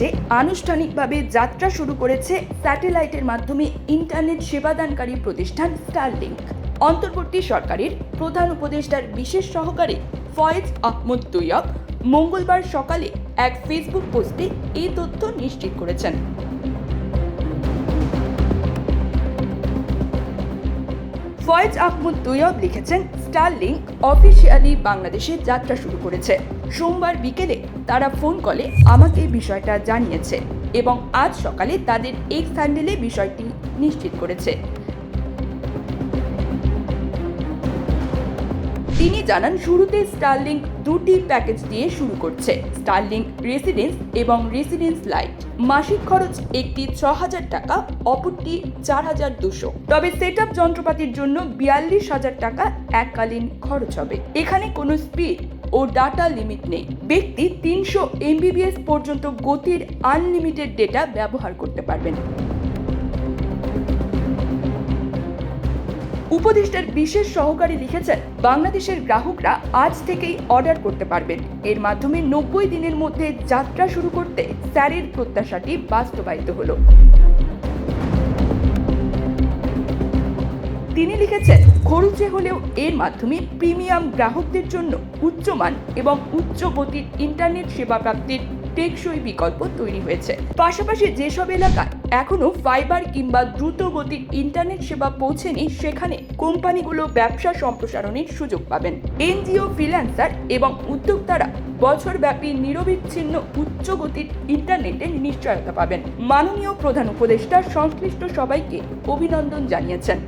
বাংলাদেশে আনুষ্ঠানিকভাবে যাত্রা শুরু করেছে স্যাটেলাইটের মাধ্যমে ইন্টারনেট সেবাদানকারী প্রতিষ্ঠান স্টারলিংক অন্তর্বর্তী সরকারের প্রধান উপদেষ্টার বিশেষ সহকারে ফয়েজ আহমদ তৈয়ব মঙ্গলবার সকালে এক ফেসবুক পোস্টে এই তথ্য নিশ্চিত করেছেন। ফয়েজ আহমদ তৈয়ব লিখেছেন স্টারলিংক অফিসিয়ালি বাংলাদেশে যাত্রা শুরু করেছে। সোমবার বিকেলে তারা ফোন কলে আমাকে বিষয়টা জানিয়েছে এবং আজ সকালে তাদের এক্স হ্যান্ডেলে বিষয়টি নিশ্চিত করেছে। তিনি জানান, শুরুতে স্টারলিংক দুটি প্যাকেজ দিয়ে শুরু করছে। স্টারলিংক রেসিডেন্স এবং রেসিডেন্স লাইট মাসিক খরচ একটি ছ হাজার টাকা, অপরটি চার হাজার দুশো। তবে সেট যন্ত্রপাতির জন্য বিয়াল্লিশ হাজার টাকা এককালীন খরচ হবে। এখানে কোনো স্পিড ও ডাটা লিমিট নেই। ব্যক্তি তিনশো এমবিবিএস পর্যন্ত গতির আনলিমিটেড ডেটা ব্যবহার করতে পারবেন। উপদেষ্টার বিশেষ সহকারী লিখেছেন, বাংলাদেশের গ্রাহকরা আজ থেকেই অর্ডার করতে পারবেন। এর মাধ্যমে নব্বই দিনের মধ্যে যাত্রা শুরু করতে স্যারের প্রত্যাশাটি বাস্তবায়িত হলো। তিনি লিখেছেন, খরচে হলেও এর মাধ্যমে প্রিমিয়াম গ্রাহকদের জন্য উচ্চমান এবং উচ্চ গতির ইন্টারনেট সেবা প্রাপ্তির টেকসই বিকল্প তৈরি হয়েছে। পাশাপাশি যেসব এলাকায় এখনও ফাইবার কিংবা দ্রুত গতির ইন্টারনেট সেবা পৌঁছেনি, সেখানে কোম্পানিগুলো ব্যবসা সম্প্রসারণের সুযোগ পাবেন। এনজিও ফ্রিল্যান্সার এবং উদ্যোক্তারা বছরব্যাপী নিরবিচ্ছিন্ন উচ্চ গতির ইন্টারনেটের নিশ্চয়তা পাবেন। মাননীয় প্রধান উপদেষ্টা সংশ্লিষ্ট সবাইকে অভিনন্দন জানিয়েছেন।